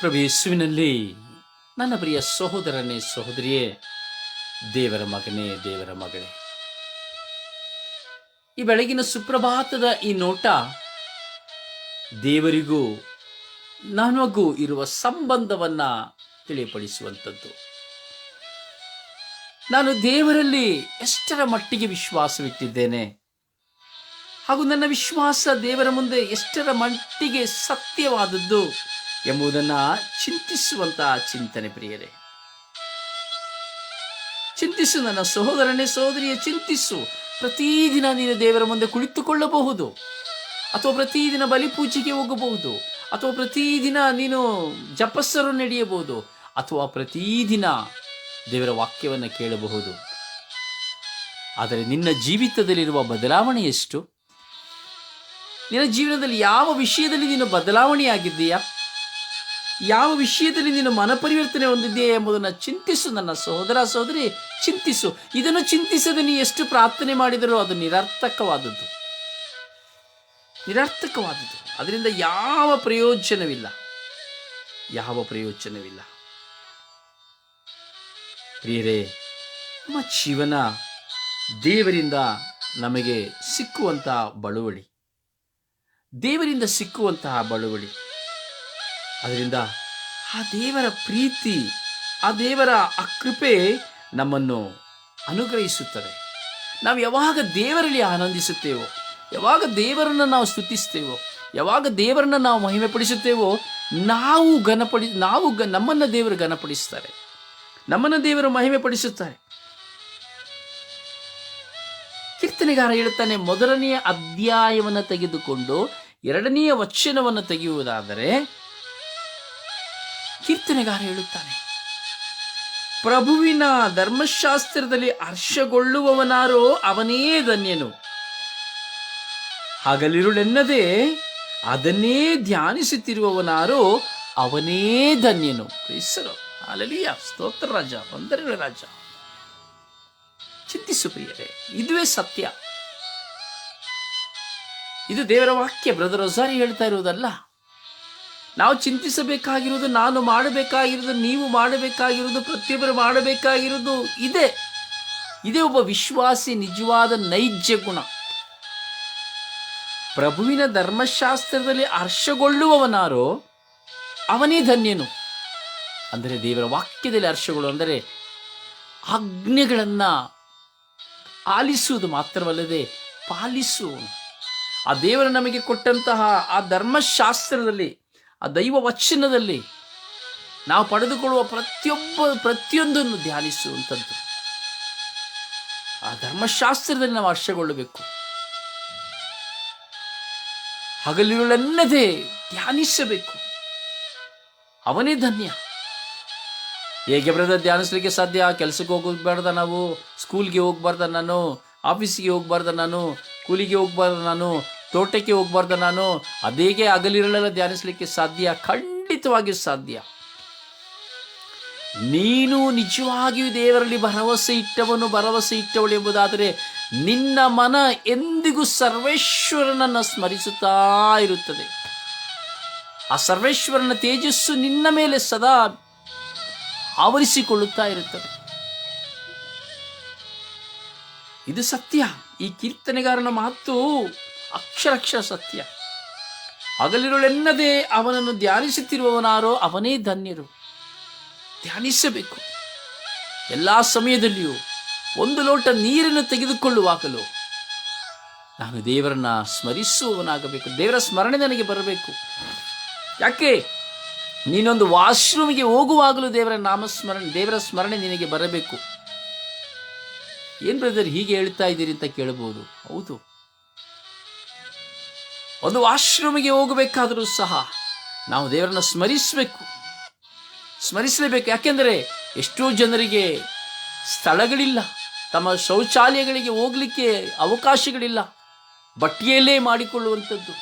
ಪ್ರಭು ಯೇಸುವಿನಲ್ಲಿ ನನ್ನ ಪ್ರಿಯ ಸಹೋದರನೇ ಸಹೋದರಿಯೇ, ದೇವರ ಮಗನೇ, ದೇವರ ಮಗಳೇ. ಈ ಬೆಳಗಿನ ಸುಪ್ರಭಾತದ ಈ ನೋಟ ದೇವರಿಗೂ ನನಗೂ ಇರುವ ಸಂಬಂಧವನ್ನ ತಿಳಿಪಡಿಸುವಂಥದ್ದು. ನಾನು ದೇವರಲ್ಲಿ ಎಷ್ಟರ ಮಟ್ಟಿಗೆ ವಿಶ್ವಾಸವಿಟ್ಟಿದ್ದೇನೆ, ಹಾಗೂ ನನ್ನ ವಿಶ್ವಾಸ ದೇವರ ಮುಂದೆ ಎಷ್ಟರ ಮಟ್ಟಿಗೆ ಸತ್ಯವಾದದ್ದು ಎಂಬುದನ್ನ ಚಿಂತಿಸುವಂತಹ ಚಿಂತನೆ ಪ್ರಿಯರೇ. ಚಿಂತಿಸು ನನ್ನ ಸಹೋದರನೇ, ಸಹೋದರಿಯ, ಚಿಂತಿಸು. ಪ್ರತಿದಿನ ನೀನು ದೇವರ ಮುಂದೆ ಕುಳಿತುಕೊಳ್ಳಬಹುದು. ಅಥವಾ ಪ್ರತಿದಿನ ಬಲಿಪೂಜೆಗೆ ಹೋಗಬಹುದು. ಅಥವಾ ಪ್ರತಿದಿನ ನೀನು ಜಪಸ್ಸರು ನಡೆಯಬಹುದು. ಅಥವಾ ಪ್ರತಿದಿನ ದೇವರ ವಾಕ್ಯವನ್ನು ಕೇಳಬಹುದು. ಆದರೆ ನಿನ್ನ ಜೀವಿತದಲ್ಲಿರುವ ಬದಲಾವಣೆ ಎಷ್ಟು? ನಿನ್ನ ಜೀವನದಲ್ಲಿ ಯಾವ ವಿಷಯದಲ್ಲಿ ನೀನು ಬದಲಾವಣೆಯಾಗಿದ್ದೀಯಾ? ಯಾವ ವಿಷಯದಲ್ಲಿ ನೀನು ಮನಪರಿವರ್ತನೆ ಹೊಂದಿದ್ದೀಯ ಎಂಬುದನ್ನು ಚಿಂತಿಸು ನನ್ನ ಸಹೋದರ ಸಹೋದರಿ, ಚಿಂತಿಸು. ಇದನ್ನು ಚಿಂತಿಸದೆ ನೀ ಎಷ್ಟು ಪ್ರಾರ್ಥನೆ ಮಾಡಿದರೂ ಅದು ನಿರರ್ಥಕವಾದದ್ದು. ನಿರರ್ಥಕವಾದದ್ದು. ಅದರಿಂದ ಯಾವ ಪ್ರಯೋಜನವಿಲ್ಲ. ಯಾವ ಪ್ರಯೋಜನವಿಲ್ಲ. ಪ್ರಿಯರೇ ನಮ್ಮ ಜೀವನ ದೇವರಿಂದ ನಮಗೆ ಸಿಕ್ಕುವಂತಹ ಬಳುವಳಿ. ದೇವರಿಂದ ಸಿಕ್ಕುವಂತಹ ಬಳುವಳಿ. ಅದರಿಂದ ಆ ದೇವರ ಪ್ರೀತಿ, ಆ ದೇವರ ಆ ಕೃಪೆ ನಮ್ಮನ್ನು ಅನುಗ್ರಹಿಸುತ್ತದೆ. ನಾವು ಯಾವಾಗ ದೇವರಲ್ಲಿ ಆನಂದಿಸುತ್ತೇವೋ, ಯಾವಾಗ ದೇವರನ್ನು ನಾವು ಸ್ತುತಿಸ್ತೇವೋ ಯಾವಾಗ ದೇವರನ್ನು ನಾವು ಮಹಿಮೆ ಪಡಿಸುತ್ತೇವೋ ನಾವು ಘನಪಡಿ, ನಾವು ಗ, ನಮ್ಮನ್ನು ದೇವರು ಘನಪಡಿಸ್ತಾರೆ. ನಮ್ಮನ್ನು ದೇವರು ಮಹಿಮೆ ಪಡಿಸುತ್ತಾರೆ ಕೀರ್ತನೆಗಾರ ಹೇಳುತ್ತಾನೆ ಮೊದಲನೆಯ ಅಧ್ಯಾಯವನ್ನು ತೆಗೆದುಕೊಂಡು ಎರಡನೆಯ ವಚನವನ್ನು ತೆಗೆಯುವುದಾದರೆ ಕೀರ್ತನೆಗಾರ ಹೇಳುತ್ತಾನೆ. ಪ್ರಭುವಿನ ಧರ್ಮಶಾಸ್ತ್ರದಲ್ಲಿ ಹರ್ಷಗೊಳ್ಳುವವನಾರೋ ಅವನೇ ಧನ್ಯನು. ಹಗಲಿರುಳೆನ್ನದೆ ಅದನ್ನೇ ಧ್ಯಾನಿಸುತ್ತಿರುವವನಾರೋ ಅವನೇ ಧನ್ಯನು. ಕ್ರೈಸ್ತರು ಅಲಲಿಯ ಸ್ತೋತ್ರ ರಾಜ, ವಂದನೆಗಳ ರಾಜ. ಚಿಂತಿಸು ಪ್ರಿಯರೇ, ಇದುವೇ ಸತ್ಯ. ಇದು ದೇವರ ವಾಕ್ಯ, ಬ್ರದರ್ ಹೊಸಾರಿ ಹೇಳ್ತಾ ಇರುವುದಲ್ಲ. ನಾವು ಚಿಂತಿಸಬೇಕಾಗಿರುವುದು, ನಾನು ಮಾಡಬೇಕಾಗಿರುವುದು, ನೀವು ಮಾಡಬೇಕಾಗಿರುವುದು, ಪ್ರತಿಯೊಬ್ಬರು ಮಾಡಬೇಕಾಗಿರುವುದು ಇದೆ. ಇದೇ ಒಬ್ಬ ವಿಶ್ವಾಸಿ ನಿಜವಾದ ನೈಜ ಗುಣ. ಪ್ರಭುವಿನ ಧರ್ಮಶಾಸ್ತ್ರದಲ್ಲಿ ಹರ್ಷಗೊಳ್ಳುವವನಾರೋ ಅವನೇ ಧನ್ಯನು. ಅಂದರೆ ದೇವರ ವಾಕ್ಯದಲ್ಲಿ ಹರ್ಷಗಳು ಅಂದರೆ ಆಜ್ಞೆಗಳನ್ನು ಆಲಿಸುವುದು ಮಾತ್ರವಲ್ಲದೆ ಪಾಲಿಸುವನು ಆ ದೇವರು ನಮಗೆ ಕೊಟ್ಟಂತಹ ಆ ಧರ್ಮಶಾಸ್ತ್ರದಲ್ಲಿ ಆ ದೈವ ವಚನದಲ್ಲಿ ನಾವು ಪಡೆದುಕೊಳ್ಳುವ ಪ್ರತಿಯೊಬ್ಬ, ಪ್ರತಿಯೊಂದನ್ನು ಧ್ಯಾನಿಸುವಂಥದ್ದು. ಆ ಧರ್ಮಶಾಸ್ತ್ರದಲ್ಲಿ ನಾವು ಹರ್ಷಗೊಳ್ಳಬೇಕು. ಹಗಲಿರುಳೆನ್ನದೇ ಧ್ಯಾನಿಸಬೇಕು. ಅವನೇ ಧನ್ಯ. ಹೇಗೆ ಬರದ ಧ್ಯಾನಿಸ್ಲಿಕ್ಕೆ ಸಾಧ್ಯ? ಕೆಲಸಕ್ಕೆ ಹೋಗಬಾರ್ದ ನಾವು ಸ್ಕೂಲ್ಗೆ ಹೋಗ್ಬಾರ್ದ ನಾನು ಆಫೀಸಿಗೆ ಹೋಗ್ಬಾರ್ದ ನಾನು, ಕೂಲಿಗೆ ಹೋಗ್ಬಾರ್ದ ನಾನು ತೋಟಕ್ಕೆ ಹೋಗ್ಬಾರ್ದ ನಾನು. ಅದೇಗೆ ಅಗಲಿರಲೆಲ್ಲ ಧ್ಯಾನಿಸ್ಲಿಕ್ಕೆ ಸಾಧ್ಯ? ಖಂಡಿತವಾಗಿ ಸಾಧ್ಯ. ನೀನು ನಿಜವಾಗಿಯೂ ದೇವರಲ್ಲಿ ಭರವಸೆ ಇಟ್ಟವನು, ಭರವಸೆ ಇಟ್ಟವಳು ಎಂಬುದಾದರೆ ನಿನ್ನ ಮನ ಎಂದಿಗೂ ಸರ್ವೇಶ್ವರನನ್ನು ಸ್ಮರಿಸುತ್ತಾ ಇರುತ್ತದೆ. ಆ ಸರ್ವೇಶ್ವರನ ತೇಜಸ್ಸು ನಿನ್ನ ಮೇಲೆ ಸದಾ ಆವರಿಸಿಕೊಳ್ಳುತ್ತಾ ಇರುತ್ತದೆ. ಇದು ಸತ್ಯ. ಈ ಕೀರ್ತನೆಗಾರನ ಮಾತು ಅಕ್ಷರಕ್ಷರ ಸತ್ಯ. ಹಗಲಿರುಳೆನ್ನದೇ ಅವನನ್ನು ಧ್ಯಾನಿಸುತ್ತಿರುವವನಾರೋ ಅವನೇ ಧನ್ಯರು. ಧ್ಯಾನಿಸಬೇಕು. ಎಲ್ಲ ಸಮಯದಲ್ಲಿಯೂ ಒಂದು ಲೋಟ ನೀರನ್ನು ತೆಗೆದುಕೊಳ್ಳುವಾಗಲೂ ನಾನು ದೇವರನ್ನ ಸ್ಮರಿಸುವವನಾಗಬೇಕು. ದೇವರ ಸ್ಮರಣೆ ನನಗೆ ಬರಬೇಕು. ಯಾಕೆ? ನೀನೊಂದು ವಾಶ್ರೂಮಿಗೆ ಹೋಗುವಾಗಲೂ ದೇವರ ನಾಮಸ್ಮರಣೆ, ದೇವರ ಸ್ಮರಣೆ ನಿನಗೆ ಬರಬೇಕು. ಏನು ಬ್ರದರ್ ಹೀಗೆ ಹೇಳ್ತಾ ಇದ್ದೀರಿ ಅಂತ ಕೇಳಬಹುದು? ಹೌದು. ಒಂದು ವಾಶ್ರೂಮಿಗೆ ಹೋಗಬೇಕಾದರೂ ಸಹ ನಾವು ದೇವರನ್ನು ಸ್ಮರಿಸಬೇಕು. ಸ್ಮರಿಸಲೇಬೇಕು. ಯಾಕೆಂದರೆ ಎಷ್ಟೋ ಜನರಿಗೆ ಸ್ಥಳಗಳಿಲ್ಲ. ತಮ್ಮ ಶೌಚಾಲಯಗಳಿಗೆ ಹೋಗಲಿಕ್ಕೆ ಅವಕಾಶಗಳಿಲ್ಲ. ಬಟ್ಟೆಯಲ್ಲೇ ಮಾಡಿಕೊಳ್ಳುವಂಥದ್ದು,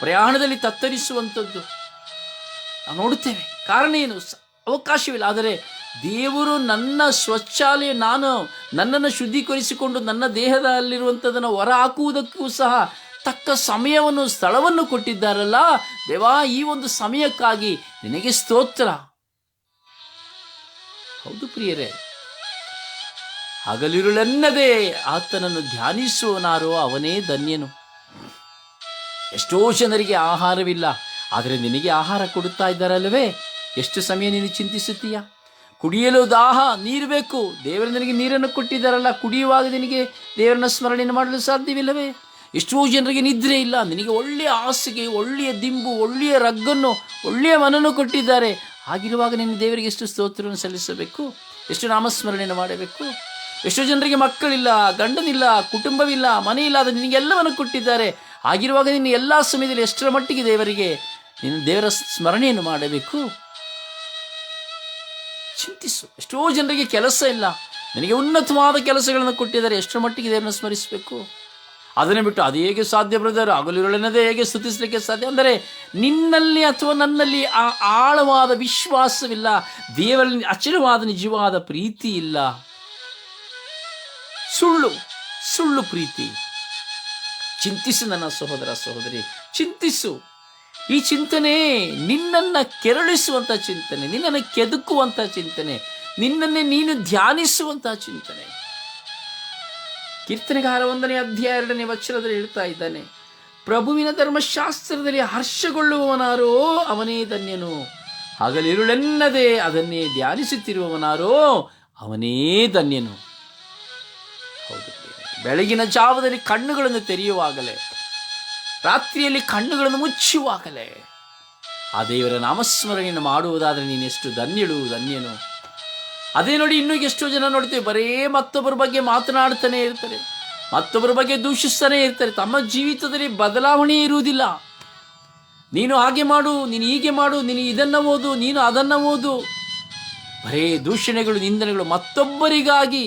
ಪ್ರಯಾಣದಲ್ಲಿ ತತ್ತರಿಸುವಂಥದ್ದು. ನಾವು ನೋಡುತ್ತೇವೆ. ಕಾರಣ ಏನು? ಅವಕಾಶವಿಲ್ಲ. ಆದರೆ ದೇವರು ನನ್ನ ಸ್ವಚ್ಛಾಲಯ ನಾನು ನನ್ನನ್ನು ಶುದ್ಧೀಕರಿಸಿಕೊಂಡು ನನ್ನ ದೇಹದಲ್ಲಿರುವಂಥದ್ದನ್ನು ಹೊರ ಹಾಕುವುದಕ್ಕೂ ಸಹ ತಕ್ಕ ಸಮಯವನ್ನು, ಸ್ಥಳವನ್ನು ಕೊಟ್ಟಿದ್ದಾರಲ್ಲ? ದೇವಾ, ಈ ಒಂದು ಸಮಯಕ್ಕಾಗಿ ನಿನಗೆ ಸ್ತೋತ್ರ. ಹೌದು ಪ್ರಿಯರೇ. ಹಗಲಿರುಳೆನ್ನದೇ ಆತನನ್ನು ಧ್ಯಾನಿಸುವನಾರೋ ಅವನೇ ಧನ್ಯನು. ಎಷ್ಟೋ ಜನರಿಗೆ ಆಹಾರವಿಲ್ಲ, ಆದರೆ ನಿನಗೆ ಆಹಾರ ಕೊಡುತ್ತಾ ಇದ್ದಾರಲ್ಲವೇ? ಎಷ್ಟು ಸಮಯ ನೀನು ಚಿಂತಿಸುತ್ತೀಯ? ಕುಡಿಯಲು ದಾಹ, ನೀರು ಬೇಕು. ದೇವರು ನಿನಗೆ ನೀರನ್ನು ಕೊಟ್ಟಿದ್ದಾರಲ್ಲ, ಕುಡಿಯುವಾಗ ನಿನಗೆ ದೇವರನ್ನ ಸ್ಮರಣೆಯನ್ನು ಮಾಡಲು ಸಾಧ್ಯವಿಲ್ಲವೇ? ಎಷ್ಟೋ ಜನರಿಗೆ ನಿದ್ರೆ ಇಲ್ಲ. ನಿನಗೆ ಒಳ್ಳೆಯ ಹಾಸಿಗೆ, ಒಳ್ಳೆಯ ದಿಂಬು, ಒಳ್ಳೆಯ ರಗ್ಗನ್ನು, ಒಳ್ಳೆಯ ಮನನ್ನು ಕೊಟ್ಟಿದ್ದಾರೆ. ಆಗಿರುವಾಗ ನಿನ್ನ ದೇವರಿಗೆ ಎಷ್ಟು ಸ್ತೋತ್ರವನ್ನು ಸಲ್ಲಿಸಬೇಕು? ಎಷ್ಟು ನಾಮಸ್ಮರಣೆಯನ್ನು ಮಾಡಬೇಕು? ಎಷ್ಟೋ ಜನರಿಗೆ ಮಕ್ಕಳಿಲ್ಲ, ಗಂಡನಿಲ್ಲ, ಕುಟುಂಬವಿಲ್ಲ ಮನೆ ಇಲ್ಲ ಅದು ನಿನಗೆಲ್ಲವನ್ನು ಕೊಟ್ಟಿದ್ದಾರೆ. ಆಗಿರುವಾಗ ನಿನ್ನ ಎಲ್ಲ ಸಮಯದಲ್ಲಿ ಎಷ್ಟರ ಮಟ್ಟಿಗೆ ದೇವರಿಗೆ ನಿನ್ನ ದೇವರ ಸ್ಮರಣೆಯನ್ನು ಮಾಡಬೇಕು? ಚಿಂತಿಸು. ಎಷ್ಟೋ ಜನರಿಗೆ ಕೆಲಸ ಇಲ್ಲ. ನಿನಗೆ ಉನ್ನತವಾದ ಕೆಲಸಗಳನ್ನು ಕೊಟ್ಟಿದ್ದಾರೆ. ಎಷ್ಟರ ಮಟ್ಟಿಗೆ ದೇವರನ್ನು ಸ್ಮರಿಸಬೇಕು? ಅದನ್ನೇ ಬಿಟ್ಟು ಅದು ಹೇಗೆ ಸಾಧ್ಯ ಬ್ರದರ್ ಹಗಲಿರುಳೆನ್ನದೇ ಹೇಗೆ ಸ್ತುತಿಸಲಿಕ್ಕೆ ಸಾಧ್ಯ? ಅಂದರೆ ನಿನ್ನಲ್ಲಿ ಅಥವಾ ನನ್ನಲ್ಲಿ ಆ ಆಳವಾದ ವಿಶ್ವಾಸವಿಲ್ಲ, ದೇವರಲ್ಲಿ ಅಚಲವಾದ ನಿಜವಾದ ಪ್ರೀತಿ ಇಲ್ಲ. ಸುಳ್ಳು ಸುಳ್ಳು ಪ್ರೀತಿ. ಚಿಂತಿಸು ನನ್ನ ಸಹೋದರ ಸಹೋದರಿ, ಚಿಂತಿಸು. ಈ ಚಿಂತನೆ ನಿನ್ನನ್ನು ಕೆರಳಿಸುವಂಥ ಚಿಂತನೆ, ನಿನ್ನನ್ನು ಕೆದಕುವಂಥ ಚಿಂತನೆ, ನಿನ್ನನ್ನೇ ನೀನು ಧ್ಯಾನಿಸುವಂಥ ಚಿಂತನೆ. ಕೀರ್ತನೆಗಾರ ಒಂದನೇ ಅಧ್ಯಾಯ ಎರಡನೇ ವಚನದಲ್ಲಿ ಹೇಳ್ತಾ ಇದ್ದಾನೆ, ಪ್ರಭುವಿನ ಧರ್ಮಶಾಸ್ತ್ರದಲ್ಲಿ ಹರ್ಷಗೊಳ್ಳುವವನಾರೋ ಅವನೇ ಧನ್ಯನು. ಹಗಲಿರುಳೆನ್ನದೇ ಅದನ್ನೇ ಧ್ಯಾನಿಸುತ್ತಿರುವವನಾರೋ ಅವನೇ ಧನ್ಯನು. ಬೆಳಗಿನ ಜಾವದಲ್ಲಿ ಕಣ್ಣುಗಳನ್ನು ತೆರೆಯುವಾಗಲೇ, ರಾತ್ರಿಯಲ್ಲಿ ಕಣ್ಣುಗಳನ್ನು ಮುಚ್ಚುವಾಗಲೇ, ಆ ದೇವರ ನಾಮಸ್ಮರಣೆಯನ್ನು ಮಾಡುವುದಾದರೆ ನೀನೆಷ್ಟು ಧನ್ಯಳು, ಧನ್ಯನು. ಅದೇ ನೋಡಿ ಇನ್ನೂ ಎಷ್ಟೋ ಜನ ನೋಡ್ತೇವೆ, ಬರೇ ಮತ್ತೊಬ್ಬರ ಬಗ್ಗೆ ಮಾತನಾಡ್ತಾನೆ ಇರ್ತಾರೆ, ಮತ್ತೊಬ್ಬರ ಬಗ್ಗೆ ದೂಷಿಸ್ತಾನೆ ಇರ್ತಾರೆ. ತಮ್ಮ ಜೀವಿತದಲ್ಲಿ ಬದಲಾವಣೆ ಇರುವುದಿಲ್ಲ. ನೀನು ಹಾಗೆ ಮಾಡು, ನೀನು ಹೀಗೆ ಮಾಡು, ನೀನು ಇದನ್ನು ಓದು, ನೀನು ಅದನ್ನು ಓದು. ಬರೇ ದೂಷಣೆಗಳು, ನಿಂದನೆಗಳು ಮತ್ತೊಬ್ಬರಿಗಾಗಿ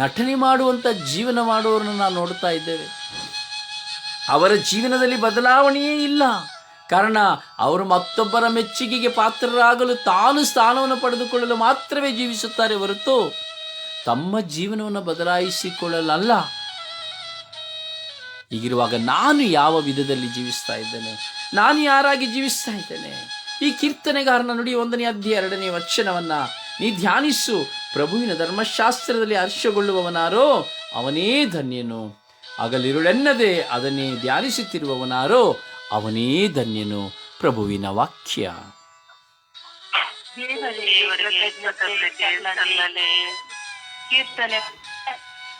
ನಟನೆ ಮಾಡುವಂಥ ಜೀವನ ಮಾಡುವವರನ್ನು ನಾವು ನೋಡ್ತಾ ಇದ್ದೇವೆ. ಅವರ ಜೀವನದಲ್ಲಿ ಬದಲಾವಣೆಯೇ ಇಲ್ಲ. ಕಾರಣ, ಅವರು ಮತ್ತೊಬ್ಬರ ಮೆಚ್ಚುಗೆಗೆ ಪಾತ್ರರಾಗಲು ತಾನು ಸ್ಥಾನವನ್ನು ಪಡೆದುಕೊಳ್ಳಲು ಮಾತ್ರವೇ ಜೀವಿಸುತ್ತಾರೆ ಹೊರತು ತಮ್ಮ ಜೀವನವನ್ನು ಬದಲಾಯಿಸಿಕೊಳ್ಳಲಲ್ಲ. ಹೀಗಿರುವಾಗ ನಾನು ಯಾವ ವಿಧದಲ್ಲಿ ಜೀವಿಸ್ತಾ ಇದ್ದೇನೆ? ನಾನು ಯಾರಾಗಿ ಜೀವಿಸ್ತಾ ಇದ್ದೇನೆ? ಈ ಕೀರ್ತನೆಗಾರನ ನುಡಿ ಒಂದನೇ ಅಧ್ಯಯ ಎರಡನೇ ವಚನವನ್ನ ನೀ ಧ್ಯಾನಿಸು. ಪ್ರಭುವಿನ ಧರ್ಮಶಾಸ್ತ್ರದಲ್ಲಿ ಹರ್ಷಗೊಳ್ಳುವವನಾರೋ ಅವನೇ ಧನ್ಯನು. ಹಗಲಿರುಳೆನ್ನದೆ ಅದನ್ನೇ ಧ್ಯಾನಿಸುತ್ತಿರುವವನಾರೋ ಅವನೇ ಧನ್ಯನು ಪ್ರಭುವಿನ ವಾಕ್ಯ. ಕೀರ್ತನೆ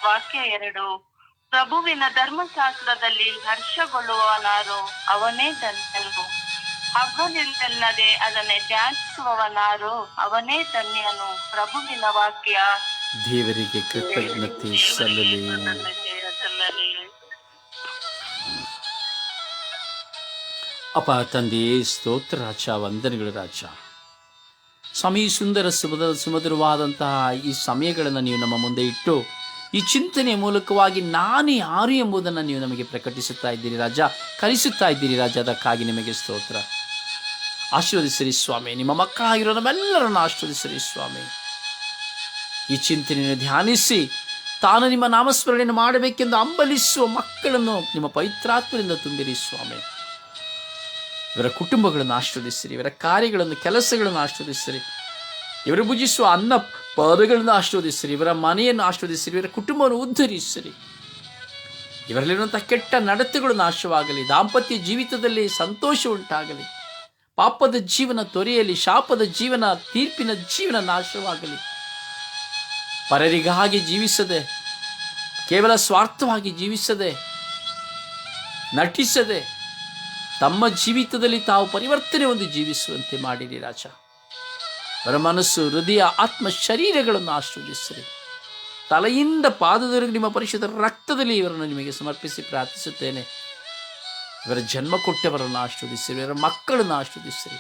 ವಾಕ್ಯ ಎರಡು ಪ್ರಭುವಿನ ಧರ್ಮಶಾಸ್ತ್ರದಲ್ಲಿ ಹರ್ಷಗೊಳ್ಳುವವನಾರು ಅವನೇ ಧನ್ಯನು ಹಬ್ಬನಿಲ್ಲದೆ ಅದನ್ನೇ ಧ್ಯಾನಿಸುವವನಾರು ಅವನೇ ಧನ್ಯನು ಪ್ರಭುವಿನ ವಾಕ್ಯ ದೇವರಿಗೆ ಕೃತಜ್ಞತೆ ಸಲ್ಲಲಿ. ಅಪ ತಂದೆಯೇ ಸ್ತೋತ್ರ ರಾಜ, ವಂದನೆಗಳು ರಾಜ. ಸ್ವಾಮಿ ಸುಂದರ ಸುಮದ, ಸುಮಧುರವಾದಂತಹ ಈ ಸಮಯಗಳನ್ನು ನೀವು ನಮ್ಮ ಮುಂದೆ ಇಟ್ಟು, ಈ ಚಿಂತನೆಯ ಮೂಲಕವಾಗಿ ನಾನು ಯಾರು ಎಂಬುದನ್ನು ನೀವು ನಮಗೆ ಪ್ರಕಟಿಸುತ್ತಾ ಇದ್ದೀರಿ ರಾಜ. ಕಲಿಸುತ್ತಾ ಇದ್ದೀರಿ ರಾಜ, ಅದಕ್ಕಾಗಿ ನಿಮಗೆ ಸ್ತೋತ್ರ. ಆಶೀರ್ವದಿಸಿರಿ ಸ್ವಾಮಿ, ನಿಮ್ಮ ಮಕ್ಕಳಾಗಿರೋ ನಮ್ಮೆಲ್ಲರನ್ನು ಆಶೀರ್ವದಿಸಿರಿ ಸ್ವಾಮಿ. ಈ ಚಿಂತನೆಯನ್ನು ಧ್ಯಾನಿಸಿ, ತಾನು ನಿಮ್ಮ ನಾಮಸ್ಮರಣೆಯನ್ನು ಮಾಡಬೇಕೆಂದು ಅಂಬಲಿಸುವ ಮಕ್ಕಳನ್ನು ನಿಮ್ಮ ಪವಿತ್ರಾತ್ಮದಿಂದ ತುಂಬಿರಿ ಸ್ವಾಮಿ. ಇವರ ಕುಟುಂಬಗಳನ್ನು ಆಶೀರ್ವದಿಸಿರಿ, ಇವರ ಕಾರ್ಯಗಳನ್ನು, ಕೆಲಸಗಳನ್ನು ಆಶೀರ್ವದಿಸಿರಿ. ಇವರು ಭುಜಿಸುವ ಅನ್ನ ಪದಗಳನ್ನು ಆಶೀರ್ವದಿಸಿರಿ, ಇವರ ಮನೆಯನ್ನು ಆಶೀರ್ವದಿಸಿರಿ, ಇವರ ಕುಟುಂಬವನ್ನು ಉದ್ಧರಿಸಿರಿ. ಇವರಲ್ಲಿರುವಂಥ ಕೆಟ್ಟ ನಡತೆಗಳು ನಾಶವಾಗಲಿ, ದಾಂಪತ್ಯ ಜೀವಿತದಲ್ಲಿ ಸಂತೋಷ ಉಂಟಾಗಲಿ, ಪಾಪದ ಜೀವನ ತೊರೆಯಲಿ, ಶಾಪದ ಜೀವನ, ತೀರ್ಪಿನ ಜೀವನ ನಾಶವಾಗಲಿ. ಪರರಿಗಾಗಿ ಜೀವಿಸದೆ, ಕೇವಲ ಸ್ವಾರ್ಥವಾಗಿ ಜೀವಿಸದೆ, ನಟಿಸದೆ ತಮ್ಮ ಜೀವಿತದಲ್ಲಿ ತಾವು ಪರಿವರ್ತನೆ ಹೊಂದಿ ಜೀವಿಸುವಂತೆ ಮಾಡಿರಿ ರಾಜ. ಅವರ ಮನಸ್ಸು ಹೃದಯ, ಆತ್ಮ, ಶರೀರಗಳನ್ನು ಆಶೀರ್ವದಿಸಿರಿ. ತಲೆಯಿಂದ ಪಾದದವರೆಗೆ ನಿಮ್ಮ ಪರಿಶುದ್ಧ ರಕ್ತದಲ್ಲಿ ಇವರನ್ನು ನಿಮಗೆ ಸಮರ್ಪಿಸಿ ಪ್ರಾರ್ಥಿಸುತ್ತೇನೆ. ಇವರ ಜನ್ಮ ಕೊಟ್ಟವರನ್ನು ಆಶೀರ್ವದಿಸಿರಿ, ಇವರ ಮಕ್ಕಳನ್ನು ಆಶೀರ್ವದಿಸಿರಿ.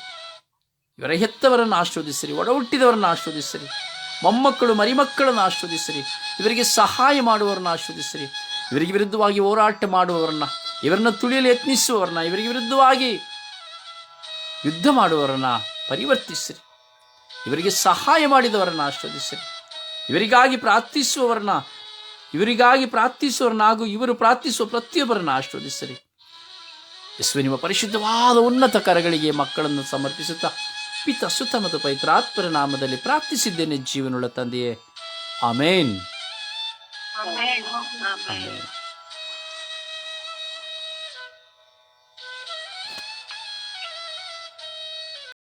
ಇವರ ಹೆತ್ತವರನ್ನು ಆಶೀರ್ವದಿಸಿರಿ, ಒಡಹುಟ್ಟಿದವರನ್ನು ಹುಟ್ಟಿದವರನ್ನು ಮೊಮ್ಮಕ್ಕಳು, ಮರಿಮಕ್ಕಳನ್ನು ಆಶೀರ್ವದಿಸಿರಿ. ಇವರಿಗೆ ಸಹಾಯ ಮಾಡುವವರನ್ನು ಆಶೀರ್ವದಿಸಿರಿ. ಇವರಿಗೆ ವಿರುದ್ಧವಾಗಿ ಹೋರಾಟ ಮಾಡುವವರನ್ನ ಇವರನ್ನು ತುಳಿಯಲು ಯತ್ನಿಸುವವರನ್ನ, ಇವರಿಗೆ ವಿರುದ್ಧವಾಗಿ ಯುದ್ಧ ಮಾಡುವವರನ್ನ ಪರಿವರ್ತಿಸಿರಿ. ಇವರಿಗೆ ಸಹಾಯ ಮಾಡಿದವರನ್ನು ಆಶ್ರದಿಸಿರಿ ಇವರಿಗಾಗಿ ಪ್ರಾರ್ಥಿಸುವವರನ್ನ, ಇವರಿಗಾಗಿ ಪ್ರಾರ್ಥಿಸುವವರನ್ನಾಗೂ ಇವರು ಪ್ರಾರ್ಥಿಸುವ ಪ್ರತಿಯೊಬ್ಬರನ್ನ ಆಶೀರ್ವದಿಸಿರಿ. ಯೇಸುವೆ, ನಿಮ್ಮ ಪರಿಶುದ್ಧವಾದ ಉನ್ನತ ಕರಗಳಿಗೆ ಮಕ್ಕಳನ್ನು ಸಮರ್ಪಿಸುತ್ತಾ ಪಿತ, ಸುತ ಮತ್ತು ಪೈತ್ರಾತ್ಮರ ನಾಮದಲ್ಲಿ ಪ್ರಾರ್ಥಿಸಿದ್ದೇನೆ, ಜೀವನುಳ್ಳ ತಂದೆಯೇ. ಆಮೇನ್.